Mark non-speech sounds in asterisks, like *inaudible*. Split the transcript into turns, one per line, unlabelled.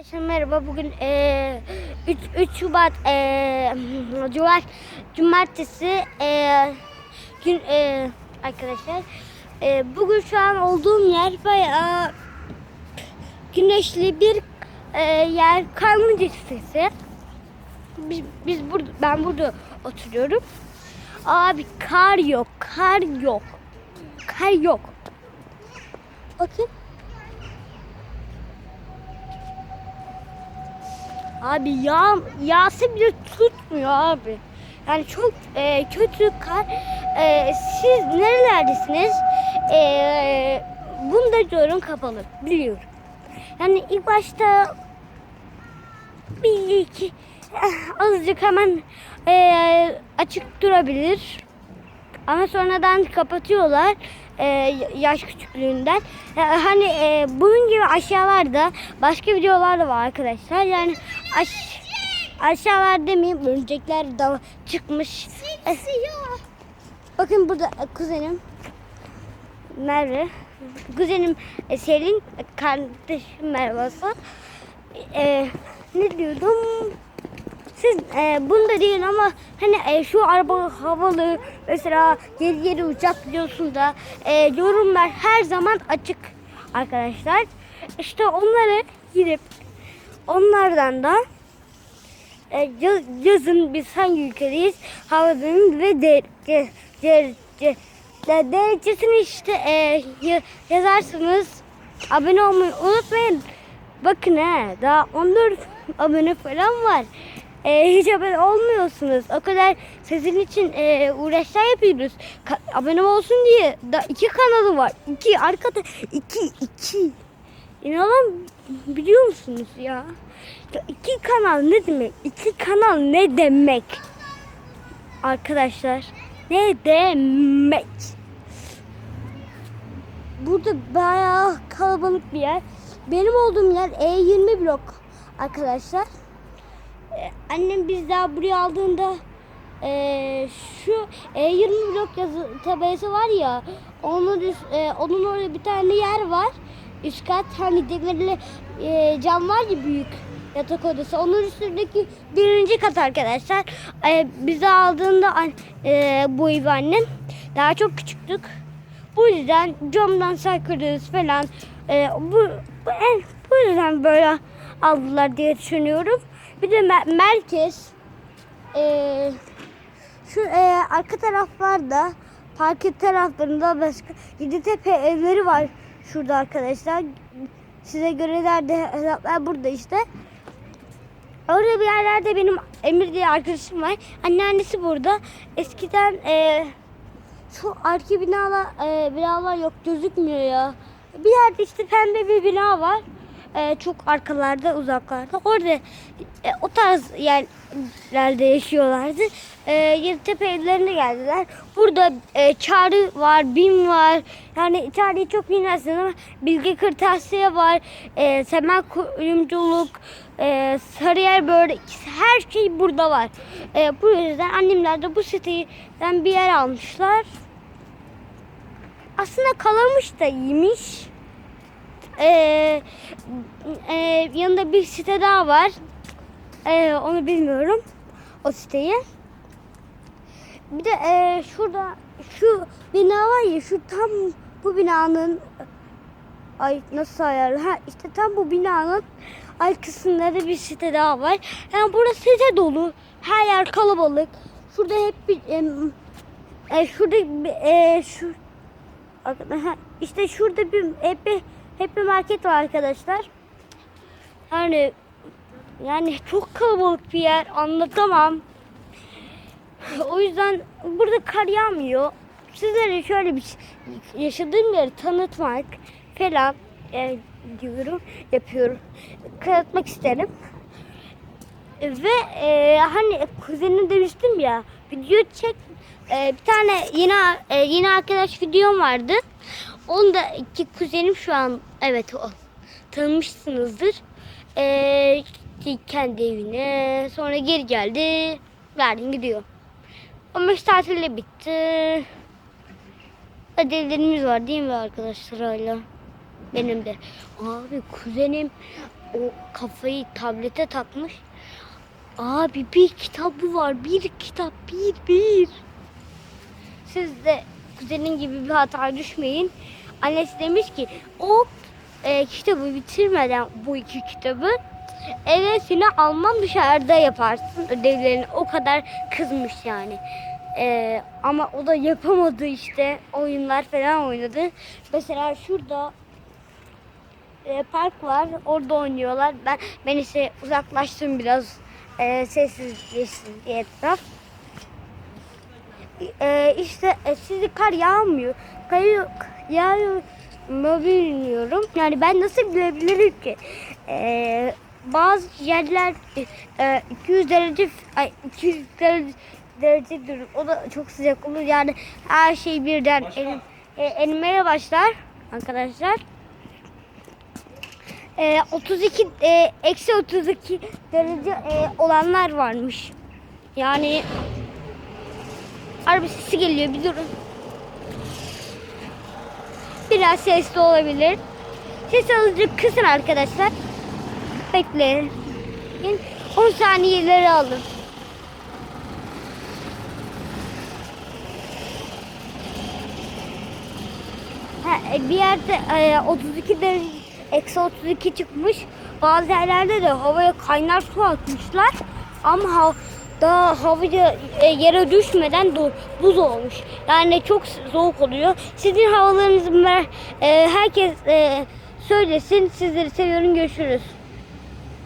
Arkadaşlar merhaba. Bugün eee 3, 3 Şubat eee *clears throat* Cumart Cumartesi eee gün eee arkadaşlar eee, bugün şu an olduğum yer bayağı güneşli bir eee, yer Karmıncı sitesi. Biz, biz burada ben burada oturuyorum. Abi kar yok, kar yok. Kar yok. Bakın. Abi yağ, yağsı bile tutmuyor abi. Yani çok e, kötü kar. E, siz nerelerdesiniz? E, bunu da diyorum kapalı. Biliyorum. Yani ilk başta bir iki eh, azıcık hemen e, açık durabilir. Ama sonradan kapatıyorlar e, yaş küçüklüğünden. E, hani e, bunun gibi aşağılarda başka videolar da var arkadaşlar. Yani aş, aşağılar demeyeyim örümcekler da çıkmış. E, bakın burada e, kuzenim Merve. Kuzenim e, Selin, e, kardeşim Merve'si. E, ne diyordum? Siz e, bunu da değil ama hani e, şu araba havalı mesela geri geri uçak biliyorsun da e, yorumlar her zaman açık arkadaşlar. İşte onları gidip onlardan da e, yaz- yazın biz hangi ülkedeyiz havanın ve derece derece de- derecesini işte e, ya- yazarsınız. Abone olmayı unutmayın. Bakın he daha 14 abone falan var. E, hiç abone olmuyorsunuz. O kadar sizin için e, uğraşlar yapıyoruz. Ka- abone olsun diye da iki kanalı var. İki arkada iki iki. İnanın biliyor musunuz ya? ya? İki kanal ne demek? İki kanal ne demek? Arkadaşlar ne demek? Burada bayağı kalabalık bir yer. Benim olduğum yer E20 blok arkadaşlar. Ee, annem biz daha buraya aldığında ee, şu E20 blok yazı tabelası var ya onun üst, ee, onun orada bir tane yer var. Üst kat hani demirli ee, cam var ya büyük yatak odası. Onun üstündeki birinci kat arkadaşlar. Ee, bize aldığında ee, bu ev annem daha çok küçüktük. Bu yüzden camdan sarkıyoruz falan. Ee, bu, bu, en, bu yüzden böyle aldılar diye düşünüyorum. Bir de mer- merkez ee, şu ee, arka taraflarda parke taraflarında başka Yeditepe evleri var şurada arkadaşlar. Size göre nerede hesaplar burada işte. Orada bir yerlerde benim Emir diye arkadaşım var. Anneannesi burada. Eskiden ee, şu arka binalar, e, binalar yok gözükmüyor ya. Bir yerde işte pembe bir bina var. E, çok arkalarda uzaklarda. Orada e, o tarz yerlerde yaşıyorlardı. E, Yeditepe evlerine geldiler. Burada e, Çağrı var, Bim var. Yani Çağrı'yı çok bilmezsin ama Bilge Kırtasiye var. E, Semel Kuyumculuk, e, Sarıyer böyle her şey burada var. E, bu yüzden annemler de bu siteden bir yer almışlar. Aslında kalamış da iyiymiş. Ee, e, yanında bir site daha var. Ee, onu bilmiyorum. O siteyi. Bir de e, şurada şu bina var ya şu tam bu binanın ay nasıl ayar ha işte tam bu binanın arkasında da bir site daha var. Yani burası site dolu. Her yer kalabalık. Şurada hep bir em, e, şurada e, şu işte şurada bir hep bir, hep bir market var arkadaşlar. Yani yani çok kalabalık bir yer anlatamam. O yüzden burada kar yağmıyor. Sizlere şöyle bir şey- yaşadığım yeri tanıtmak falan e, diyorum, yapıyorum. Tanıtmak isterim. Ve e, hani kuzenim demiştim ya video çek e, bir tane yine e, yine arkadaş videom vardı. Onu da iki kuzenim şu an evet o tanımışsınızdır. E, kendi evine sonra geri geldi verdim gidiyor. 15 tatille bitti. Ödevlerimiz var değil mi arkadaşlar hala? Benim de. Abi kuzenim o kafayı tablete takmış. Abi bir kitabı var. Bir kitap. Bir bir. Siz de kuzenin gibi bir hata düşmeyin. Annesi demiş ki o e, kitabı bitirmeden bu iki kitabı eve seni almam dışarıda yaparsın ödevlerini. O kadar kızmış yani. E, ama o da yapamadı işte. Oyunlar falan oynadı. Mesela şurada e, park var. Orada oynuyorlar. Ben ben ise uzaklaştım biraz. E, sessizleşsin diye etraf. E, işte e, sizi kar yağmıyor. Kar yağıyor mu bilmiyorum. Yani ben nasıl bilebilirim ki? E, bazı yerler e, 200 derece ay 200 derece derece durur. O da çok sıcak olur. Yani her şey birden erim, e, erimeye başlar arkadaşlar. E, 32 e, eksi 32 derece e, olanlar varmış. Yani araba sesi geliyor bir durun. Biraz sesli olabilir. Ses azıcık kısın arkadaşlar. Bekleyin. 10 saniyeleri alın. E, bir yerde e, 32 derece eksi 32 çıkmış. Bazı yerlerde de havaya kaynar su atmışlar. Ama ha, daha havaya e, yere düşmeden buz olmuş. Yani çok soğuk oluyor. Sizin havalarınızı e, herkes e, söylesin. Sizleri seviyorum. Görüşürüz.